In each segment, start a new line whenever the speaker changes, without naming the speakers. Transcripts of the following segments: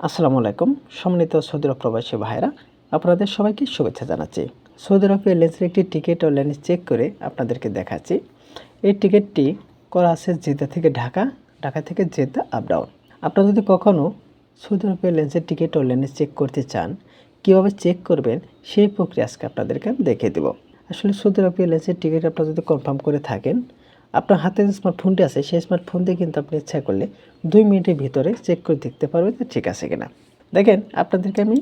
আসসালামু আলাইকুম। সম্মানিত সৌদি আরব প্রবাসী ভাইরা আপনাদের সবাইকে শুভেচ্ছা জানাচ্ছি। সৌদি আরবে লেন্সের একটি টিকিট ও লেন্স চেক করে আপনাদেরকে দেখাচ্ছি। এই টিকিটটি করা আছে জেদ্দা থেকে ঢাকা ঢাকা থেকে জেদ্দা আপ ডাউন আপনারা যদি কখনও সৌদি আরবে লেন্সের টিকিট ও লেন্স চেক করতে চান, কীভাবে চেক করবেন সেই প্রক্রিয়া আজকে আপনাদেরকে আমি দেখিয়ে দেবো। আসলে সৌদি আরবে লেন্সের টিকিট আপনারা যদি কনফার্ম করে থাকেন আপনার হাতে যে স্মার্টফোনটি আছে, সেই স্মার্টফোন দিয়ে কিন্তু আপনি ইচ্ছা করলে দুই মিনিটের ভিতরে চেক করে দেখতে পারবেন যে ঠিক আছে কিনা। দেখেন, আপনাদেরকে আমি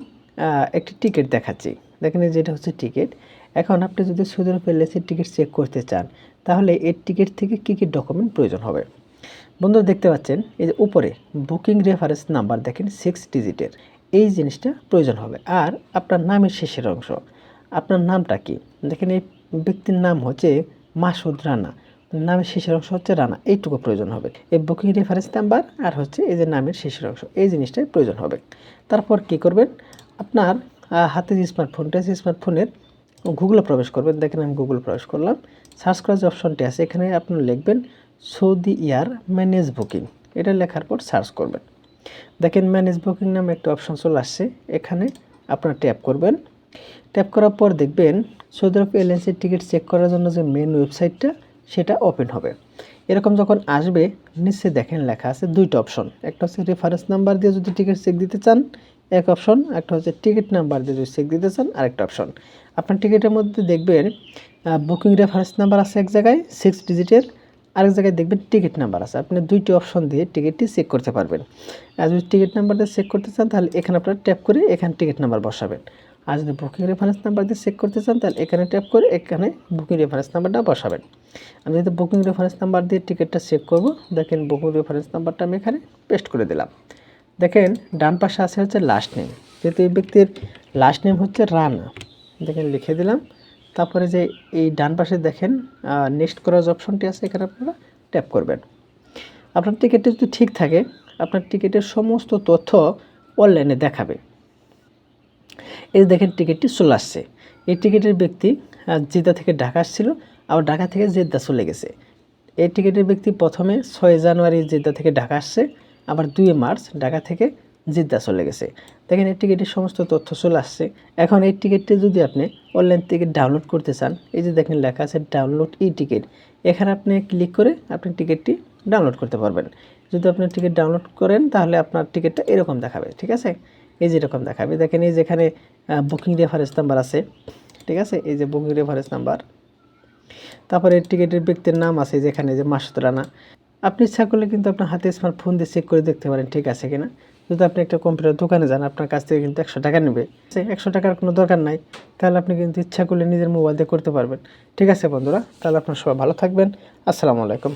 একটি টিকিট দেখাচ্ছি। দেখেন যেটা হচ্ছে টিকিট এখন আপনি যদি সুদের আরবের লেসের টিকিট চেক করতে চান, তাহলে এই টিকিট থেকে কী কী ডকুমেন্ট প্রয়োজন হবে? বন্ধুরা, দেখতে পাচ্ছেন, এই যে উপরে বুকিং রেফারেন্স নাম্বার দেখেন সিক্স ডিজিটের এই জিনিসটা প্রয়োজন হবে। আর আপনার নামের শেষের অংশ। আপনার নামটা কি? দেখেন এই ব্যক্তির নাম হচ্ছে মাসুদ রানা। নামের শেষের অংশ হচ্ছে রানা। এইটুকু প্রয়োজন হবে। এই বুকিং রেফারেন্স নাম্বার আর হচ্ছে এই যে নামের শেষের অংশ, এই জিনিসটাই প্রয়োজন হবে। তারপর কি করবেন? আপনার হাতে যে স্মার্টফোনটা সেই স্মার্টফোনের গুগলে প্রবেশ করবেন। দেখেন আমি গুগলে প্রবেশ করলাম। সার্চ করার যে অপশনটি আছে, এখানে আপনি লিখবেন সৌদি ইয়ার ম্যানেজ বুকিং এটা লেখার পর সার্চ করবেন। দেখেন ম্যানেজ বুকিং নামে একটা অপশন চলে আসছে। এখানে আপনারা ট্যাপ করবেন। ট্যাপ করার পর দেখবেন সৌদি আরব এয়ারলাইন্সের টিকিট চেক করার জন্য যে মেন ওয়েবসাইটটা সেটা ওপেন হবে। এরকম যখন আসবে, নিচে দেখেন লেখা আছে দুইটা অপশন একটা হচ্ছে রেফারেন্স নাম্বার দিয়ে যদি টিকিট চেক দিতে চান, এক অপশন একটা হচ্ছে টিকিট নাম্বার দিয়ে যদি চেক দিতে চান, আরেকটা অপশন আপনার টিকিটের মধ্যে দেখবেন বুকিং রেফারেন্স নাম্বার আছে এক জায়গায় সিক্স ডিজিটের আরেক জায়গায় দেখবেন টিকিট নাম্বার আছে। আপনি দুইটি অপশন দিয়ে টিকিটটি চেক করতে পারবেন। আর যদি টিকিট নাম্বার দিয়ে চেক করতে চান, তাহলে এখানে আপনারা ট্যাপ করে এখানে টিকিট নাম্বার বসাবেন। আর যদি বুকিং রেফারেন্স নাম্বার দিয়ে চেক করতে চান, তাহলে এখানে ট্যাপ করে এখানে বুকিং রেফারেন্স নাম্বারটা বসাবেন। আমি যদি বুকিং রেফারেন্স নাম্বার দিয়ে টিকিটটা চেক করব, দেখেন বুকিং রেফারেন্স নাম্বারটা আমি এখানে পেস্ট করে দিলাম। দেখেন, ডান পাশে আছে হচ্ছে লাস্ট নেম যেহেতু এই ব্যক্তির লাস্ট নেম হচ্ছে রানা, দেখেন লিখে দিলাম। তারপরে যে এই ডান পাশে দেখেন নেক্সট করার অপশনটি আছে, এখানে আপনারা ট্যাপ করবেন। আপনার টিকিটটা যদি ঠিক থাকে, আপনার টিকিটের সমস্ত তথ্য অনলাইনে দেখাবে। এই দেখেন টিকিটটি চলে আসছে। এই টিকিটের ব্যক্তি জেদ্দা থেকে ঢাকা আসছিল, আবার ঢাকা থেকে জেদ্দা চলে গেছে। এই টিকিটের ব্যক্তি প্রথমে ছয় জানুয়ারি জেদ্দা থেকে ঢাকা আসছে, আবার দুই মার্চ ঢাকা থেকে জিদ্দা চলে গেছে। দেখেন এই টিকিটের সমস্ত তথ্য চলে আসছে। এখন এই টিকিটটি যদি আপনি অনলাইন থেকে ডাউনলোড করতে চান, এই যে দেখেন লেখা আছে ডাউনলোড ই টিকিট, এখানে আপনি ক্লিক করে আপনি টিকিটটি ডাউনলোড করতে পারবেন। যদি আপনি টিকিট ডাউনলোড করেন, তাহলে আপনার টিকিটটা এরকম দেখাবে, ঠিক আছে? এই যে এরকম দেখাবে। দেখেন এই যেখানে বুকিং রেফারেন্স নাম্বার আছে। ঠিক আছে? এই যে বুকিং রেফারেন্স নাম্বার তারপরে টিকিটের ব্যক্তির নাম আছে যেখানে যে মাসুদ রানা। আপনি ইচ্ছা করলে কিন্তু আপনার হাতে স্মার্টফোন দিয়ে চেক করে দেখতে পারেন, ঠিক আছে কিনা? যদি আপনি একটা কম্পিউটার দোকানে যান, আপনার কাছ থেকে কিন্তু একশো টাকা নেবে। একশো টাকার কোনো দরকার নাই। তাহলে আপনি কিন্তু ইচ্ছা করলে নিজের মোবাইল দিয়ে করতে পারবেন। ঠিক আছে বন্ধুরা? তাহলে আপনার সবাই ভালো থাকবেন। আসসালামু আলাইকুম।